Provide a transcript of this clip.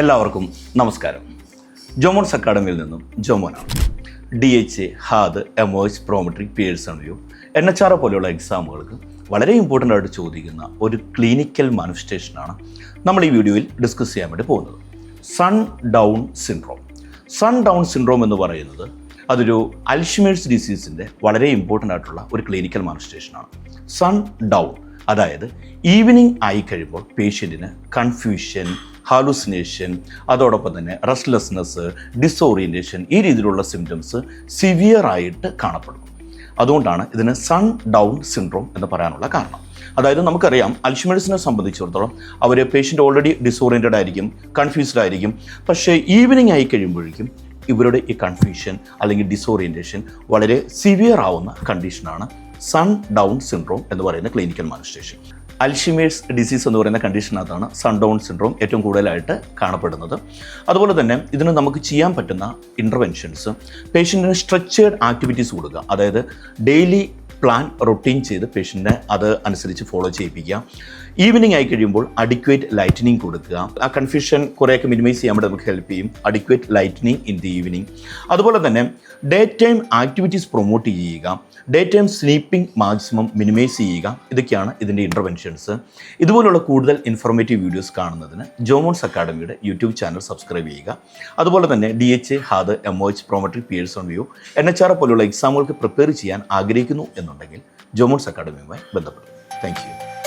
എല്ലാവർക്കും നമസ്കാരം. ജോമോൺസ് അക്കാഡമിയിൽ നിന്നും ജോമോനാണ്. D H A HAAD എമോയ്സ് Prometric Pearson VUE N H R പോലെയുള്ള എക്സാമുകൾക്ക് വളരെ ഇമ്പോർട്ടന്റ് ആയിട്ട് ചോദിക്കുന്ന ഒരു ക്ലിനിക്കൽ മാനിഫെസ്റ്റേഷനാണ് നമ്മൾ ഈ വീഡിയോയിൽ ഡിസ്കസ് ചെയ്യാൻ വേണ്ടി പോകുന്നത്. Sundown syndrome sundown syndrome എന്ന് പറയുന്നത് അതൊരു അൽഷിമേഴ്സ് ഡിസീസിന്റെ വളരെ ഇമ്പോർട്ടന്റ് ആയിട്ടുള്ള ഒരു ക്ലിനിക്കൽ മാനിഫെസ്റ്റേഷനാണ് സൺ ഡൗൺ അതായത് ഈവനിങ് ആയി കഴിയുമ്പോൾ പേഷ്യന്റിന് കൺഫ്യൂഷൻ ഹാലുസിനേഷൻ അതോടൊപ്പം തന്നെ റെസ്റ്റ്ലെസ്നെസ് ഡിസോറിയന്റേഷൻ ഈ രീതിയിലുള്ള സിംറ്റംസ് സിവിയർ ആയിട്ട് കാണപ്പെടും അതുകൊണ്ടാണ് ഇതിന് സൺ ഡൗൺ സിൻഡ്രോം എന്ന് പറയാനുള്ള കാരണം. അതായത് നമുക്കറിയാം അൽഷിമേഴ്സിനെ സംബന്ധിച്ചിടത്തോളം അവർ പേഷ്യന്റ് ഓൾറെഡി ഡിസോറിയന്റഡ് ആയിരിക്കും കൺഫ്യൂസ്ഡ് ആയിരിക്കും. പക്ഷേ ഈവനിങ് ആയി കഴിയുമ്പോഴേക്കും ഇവരുടെ ഈ കൺഫ്യൂഷൻ അല്ലെങ്കിൽ ഡിസോറിയന്റേഷൻ വളരെ സിവിയർ ആവുന്ന കണ്ടീഷനാണ് സൺ ഡൗൺ സിൻഡ്രോം എന്ന് പറയുന്ന ക്ലിനിക്കൽ മാനിസ്റ്റേഷൻ അൽഷിമേഴ്സ് ഡിസീസ് എന്ന് പറയുന്ന കണ്ടീഷനകത്താണ് സൺ ഡൗൺ സിൻഡ്രോം ഏറ്റവും കൂടുതലായിട്ട് കാണപ്പെടുന്നത്. അതുപോലെ തന്നെ ഇതിന് നമുക്ക് ചെയ്യാൻ പറ്റുന്ന ഇന്റർവെൻഷൻസ് പേഷ്യന്റിന് സ്ട്രക്ചേർഡ് ആക്ടിവിറ്റീസ് കൊടുക്കുക. അതായത് ഡെയിലി പ്ലാൻ റൊട്ടീൻ ചെയ്ത് പേഷ്യന്റിനെ അത് അനുസരിച്ച് ഫോളോ ചെയ്യിപ്പിക്കുക. ഈവനിങ് ആയി കഴിയുമ്പോൾ അഡിക്വേറ്റ് ലൈറ്റനിങ് കൊടുക്കുക. ആ കൺഫ്യൂഷൻ കുറേയൊക്കെ മിനിമൈസ് ചെയ്യാൻ വേണ്ടി നമുക്ക് ഹെൽപ്പ് ചെയ്യും. Adequate lightening in the evening അതുപോലെ തന്നെ ഡേ ടൈം ആക്ടിവിറ്റീസ് പ്രൊമോട്ട് ചെയ്യുക. Day time sleeping maximum minimise ചെയ്യുക. ഇതൊക്കെയാണ് ഇതിന്റെ ഇന്റർവെൻഷൻസ് ഇതുപോലുള്ള കൂടുതൽ ഇൻഫോർമേറ്റീവ് വീഡിയോസ് കാണുന്നതിന് ജോമോൺസ് അക്കാഡമിയുടെ യൂട്യൂബ് ചാനൽ സബ്സ്ക്രൈബ് ചെയ്യുക. അതുപോലെ തന്നെ D H HAAD M O H Prometric Pearson VUE N H R പോലുള്ള എക്സാമുകൾക്ക് പ്രിപ്പയർ ചെയ്യാൻ ആഗ്രഹിക്കുന്നു എന്നുണ്ടെങ്കിൽ ജോമോൺസ് അക്കാഡമിയുമായി ബന്ധപ്പെടും. Thank you